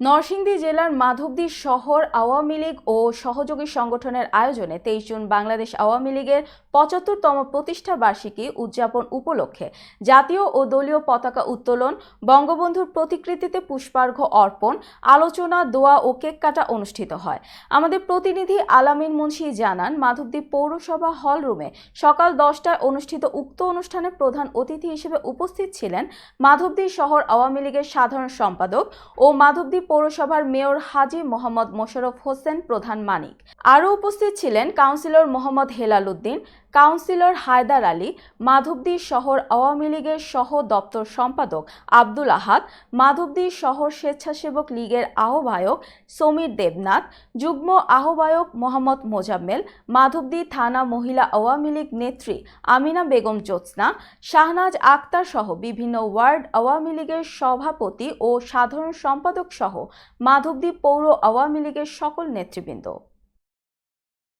নরসিংদী জেলার মাধবদী শহর আওয়ামী লীগ ও সহযোগী সংগঠনের আয়োজনে তেইশ জুন বাংলাদেশ আওয়ামী লীগের পঁচাত্তরতম প্রতিষ্ঠা বার্ষিকী উদযাপন উপলক্ষে জাতীয় ও দলীয় পতাকা উত্তোলন, বঙ্গবন্ধুর প্রতিকৃতিতে পুষ্পার্ঘ্য অর্পণ, আলোচনা, দোয়া ও কেক কাটা অনুষ্ঠিত হয়। আমাদের প্রতিনিধি আলামিন মুন্সি জানান, মাধবদী পৌরসভা হল রুমে সকাল দশটায় অনুষ্ঠিত উক্ত অনুষ্ঠানে প্রধান অতিথি হিসেবে উপস্থিত ছিলেন মাধবদী শহর আওয়ামী লীগের সাধারণ সম্পাদক ও মাধবদী পৌরসভার মেয়র হাজি মোহাম্মদ মোশারফ হোসেন প্রধান মানিক। আরও উপস্থিত ছিলেন কাউন্সিলর মোহাম্মদ হেলাল উদ্দিন কাউন্সিলর হায়দার আলী, মাধবদী শহর আওয়ামী লীগের সহ দপ্তর সম্পাদক আব্দুল আহাদ, মাধবদী শহর স্বেচ্ছাসেবক লীগের আহ্বায়ক সমীর দেবনাথ, যুগ্ম আহ্বায়ক মোহাম্মদ মোজাম্মেল, মাধবদী থানা মহিলা আওয়ামী লীগ নেত্রী আমিনা বেগম জ্যোৎস্না, শাহনাজ আক্তার সহ বিভিন্ন ওয়ার্ড আওয়ামী লীগের সভাপতি ও সাধারণ সম্পাদক সহ মাধবদী পৌর আওয়ামী লীগের সকল নেতৃবৃন্দ।